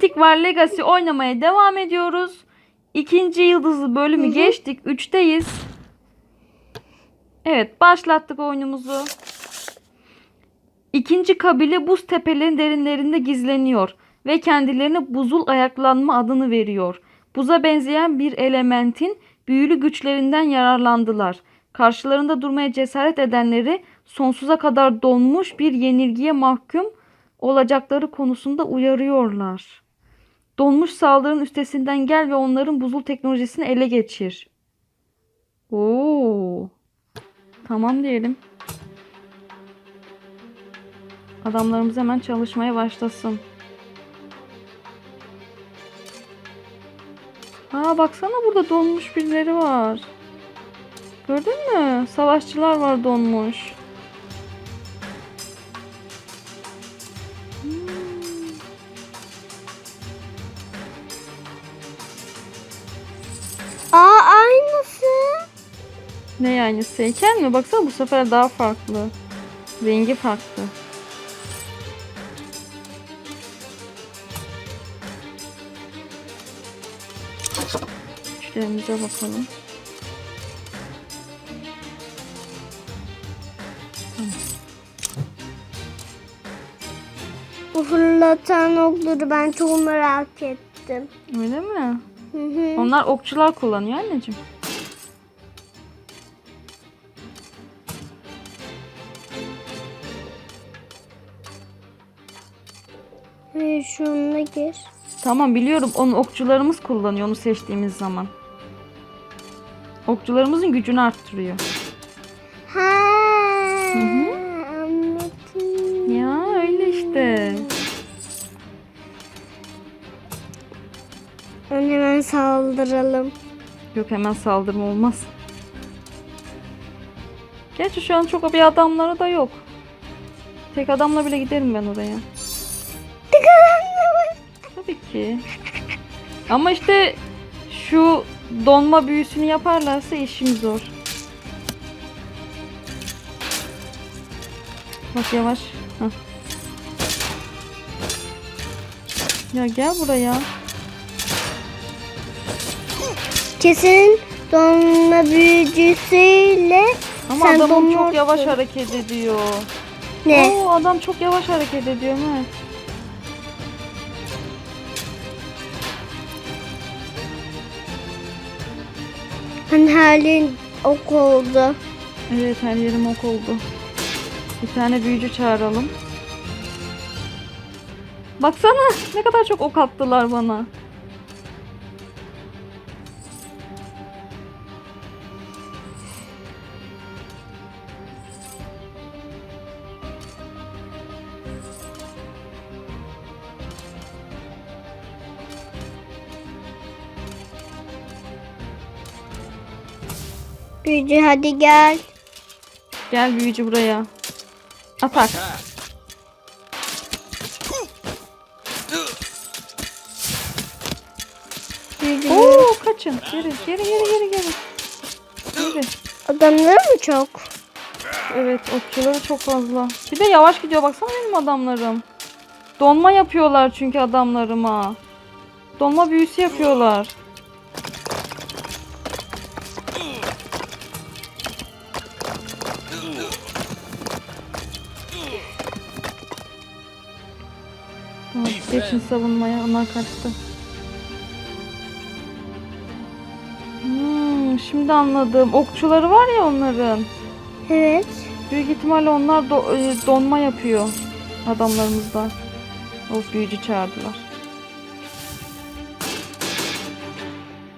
Mythic War Legacy oynamaya devam ediyoruz. İkinci yıldızlı bölümü geçtik. Üçteyiz. Evet başlattık oyunumuzu. İkinci kabile buz tepelerin derinlerinde gizleniyor ve kendilerine buzul ayaklanma adını veriyor. Buza benzeyen bir elementin büyülü güçlerinden yararlandılar. Karşılarında durmaya cesaret edenleri sonsuza kadar donmuş bir yenilgiye mahkum olacakları konusunda uyarıyorlar. Donmuş saldırının üstesinden gel ve onların buzul teknolojisini ele geçir. Oo. Tamam diyelim. Adamlarımız hemen çalışmaya başlasın. Aa baksana burada donmuş birileri var. Gördün mü? Savaşçılar var donmuş. Ne yani heykel mi? Baksana bu sefer daha farklı. Rengi farklı. Güçlerimize bakalım. Bu fırlatan okları ben çok merak ettim. Öyle mi? Hı hı. Onlar okçular kullanıyor anneciğim. Şununla gir. Tamam biliyorum onu okçularımız kullanıyor onu seçtiğimiz zaman. Okçularımızın gücünü arttırıyor. Ha. hı. Anladım. Ya öyle işte. Onu hemen saldıralım. Yok hemen saldırma olmaz. Gerçi şu an çok bir adamları da yok. Tek adamla bile giderim ben oraya. Ki. Ama işte şu donma büyüsünü yaparlarsa işim zor. Bak yavaş. Hah. Ya gel buraya. Kesin donma büyücüsüyle Ama Sen adamım çok donmazsın. yavaş hareket ediyor. ne? Oo, adam çok yavaş hareket ediyor Mert. Hani halin ok oldu. Evet her yerim ok oldu. Bir tane büyücü çağıralım. Baksana ne kadar çok ok attılar bana. Büyücü hadi gel. Gel büyücü buraya. Atak. Büyücü. Oo kaçın. Geri geri geri geri geri. Geri. Adamları mı çok? Evet okçuları çok fazla. Bir de yavaş gidiyor baksana benim adamlarım. Donma yapıyorlar çünkü adamlarıma. Donma büyüsü yapıyorlar. Tamam, geçin savunmaya onlar kaçtı. Hmm, şimdi anladım. Okçuları var ya onların. Evet. Büyük ihtimalle onlar do- e, donma yapıyor adamlarımızdan. Of büyücü çağırdılar.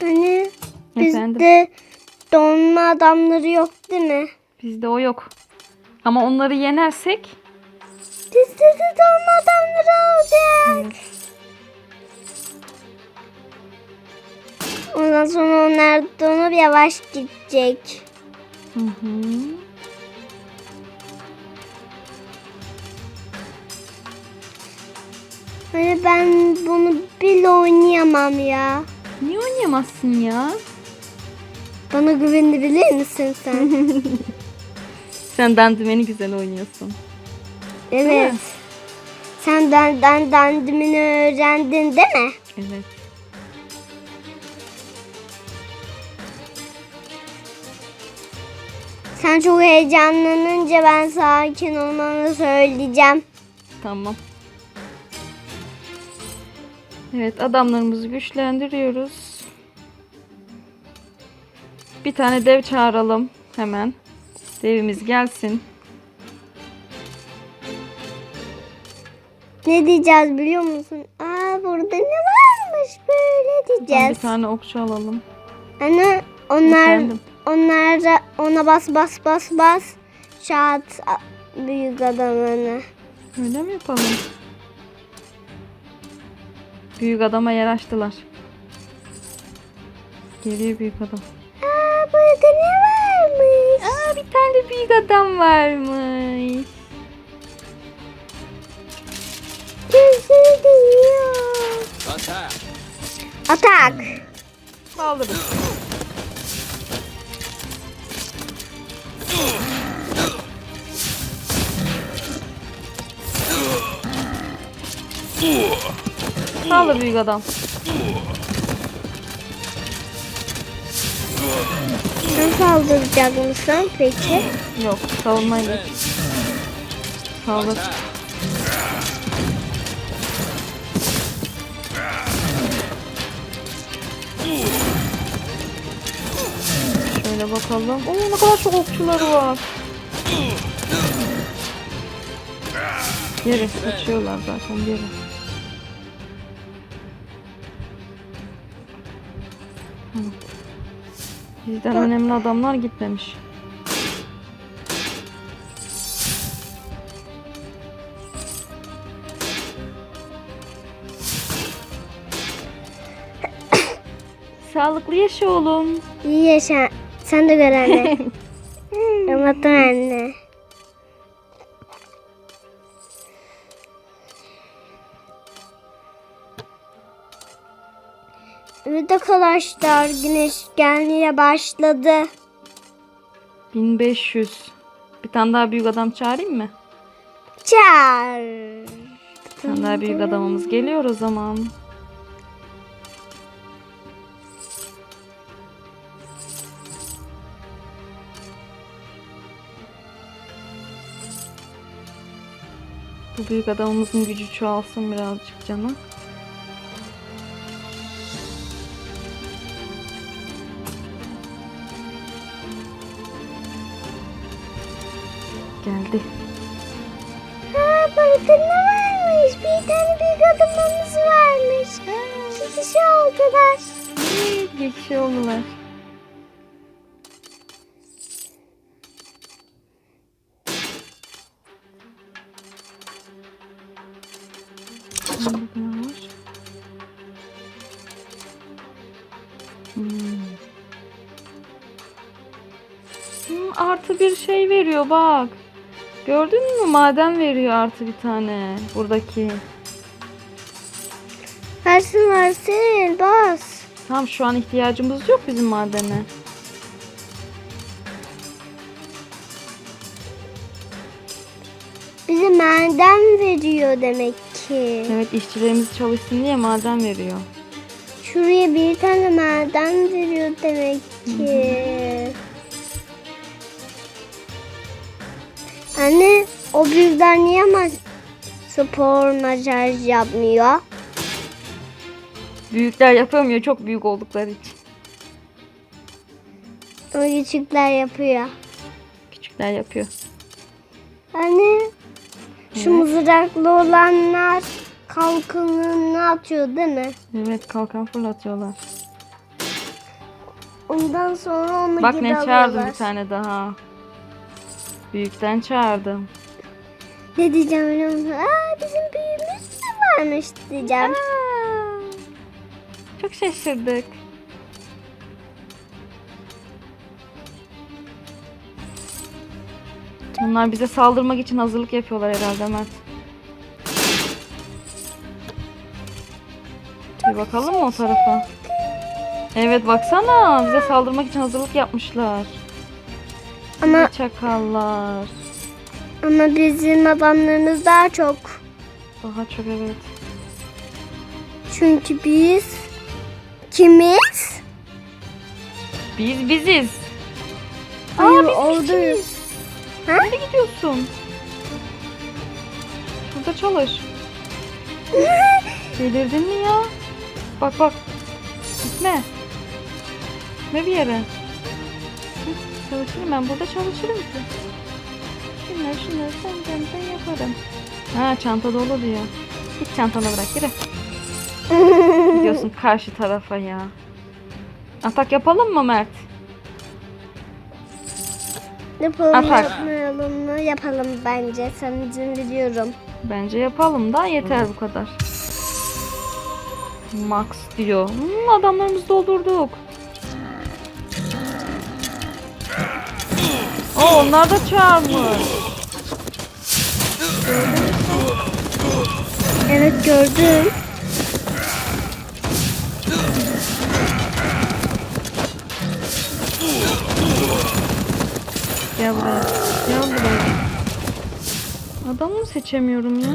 Hani Efendim? bizde donma adamları yok değil mi? Bizde o yok. Ama onları yenersek De donma adamları olacak. Ondan sonra onlar donup yavaş gidecek. Hı hı. Hani ben bunu bile oynayamam ya. Niye oynayamazsın ya? Bana güvenebilir misin sen? Sen dandimeni güzel oynuyorsun. Evet. Sen benden dandimini öğrendin değil mi? Evet. Sen çok heyecanlanınca ben sakin olmanı söyleyeceğim. Tamam. Evet adamlarımızı güçlendiriyoruz. Bir tane dev çağıralım hemen. Devimiz gelsin. Ne diyeceğiz biliyor musun? Aa burada ne varmış böyle Tamam, bir diyeceğiz. tane okçu alalım. Anne onlar Efendim? onlar da ona bas bas bas bas. Şahat büyük adamını. Öyle mi yapalım? Büyük adama yer açtılar. Geliyor büyük adam. Aa burada ne varmış? Aa bir tane büyük adam varmış. Attack! Atak. Saldırın. Saldır büyük adam. Sen saldıracak mısın peki? Yok savunmaya geç. Saldır. Şöyle bakalım. Oo ne kadar çok okçuları var. Yere kaçıyorlar zaten yere. Hı. Bizden önemli adamlar gitmemiş. Sağlıklı yaşa oğlum. İyi yaşa. Sen de gör anne. Ramazan anne. Evet arkadaşlar güneş gelmeye başladı. 1500. Bir tane daha büyük adam çağırayım mı? Çağır. Bir tane daha büyük adamımız geliyor o zaman. Bu büyük adamımızın gücü çoğalsın birazcık canı. Geldi. Ha ne varmış? Bir tane büyük adamımız varmış. İki kişi oldular. Kişi oldular. Veriyor bak. Gördün mü? Maden veriyor artı bir tane. Buradaki. Versin versin bas. Tamam şu an ihtiyacımız yok bizim madene. Bize maden veriyor demek ki. Evet işçilerimiz çalışsın diye maden veriyor. Şuraya bir tane maden veriyor demek ki. Anne o büyükler niye ama spor masaj yapmıyor? Büyükler yapamıyor çok büyük oldukları için. O küçükler yapıyor. Küçükler yapıyor. Anne şu Evet. mızraklı olanlar kalkanını atıyor değil mi? Evet kalkan fırlatıyorlar. Ondan sonra onu Bak ne alıyorlar. bir tane daha. Büyükten çağırdım. Ne diyeceğim biliyor musun? Aa bizim büyüğümüz de varmış diyeceğim. Aa, çok şaşırdık. Onlar bize saldırmak için hazırlık yapıyorlar herhalde Mert. Bir bakalım mı o tarafa? Evet baksana bize saldırmak için hazırlık yapmışlar. Ama Çakallar. ama bizim adamlarımız daha çok. Daha çok evet. Çünkü biz kimiz? Biz biziz. Hayır, biz oradayız. Nereye gidiyorsun? Burada çalış. Delirdin mi ya? Bak bak. Gitme. Gitme bir yere. Hı, Çalışırım ben burada çalışırım ki. Şunları şunları sen ben yaparım. Ha çanta dolu diyor. Git çantanı bırak yürü. Gidiyorsun karşı tarafa ya. Atak yapalım mı Mert? Yapalım Atak. yapmayalım mı? Yapalım bence. Sen izin veriyorum. Bence yapalım da yeter bu kadar. Max diyor. Hmm, adamlarımızı doldurduk. Oo, onlar da çağırmış. Evet gördüm. Gel buraya. Gel buraya. Adamı mı seçemiyorum ya?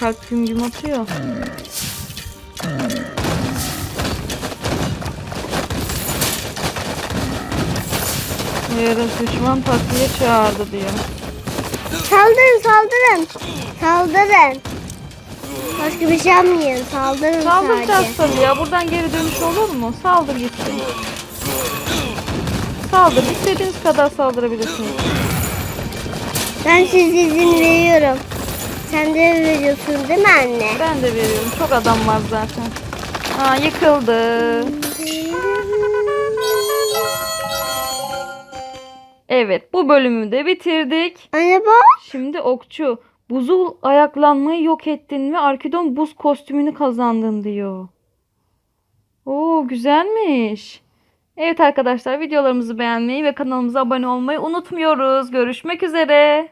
Kalp güm güm atıyor. Yarın düşman takviye çağırdı diyor. Saldırın saldırın. Saldırın. Başka bir şey yapmayın. Saldırın Saldıracağız sadece. tabii ya. Buradan geri dönüş olur mu? Saldır gitsin. Saldır. İstediğiniz kadar saldırabilirsiniz. Ben size izin veriyorum. Sen de veriyorsun değil mi anne? Ben de veriyorum. Çok adam var zaten. Aa yıkıldı. Evet bu bölümü de bitirdik. Anne bak. Şimdi okçu. Buzul ayaklanmayı yok ettin ve Arkidon buz kostümünü kazandın diyor. Oo güzelmiş. Evet arkadaşlar videolarımızı beğenmeyi ve kanalımıza abone olmayı unutmuyoruz. Görüşmek üzere.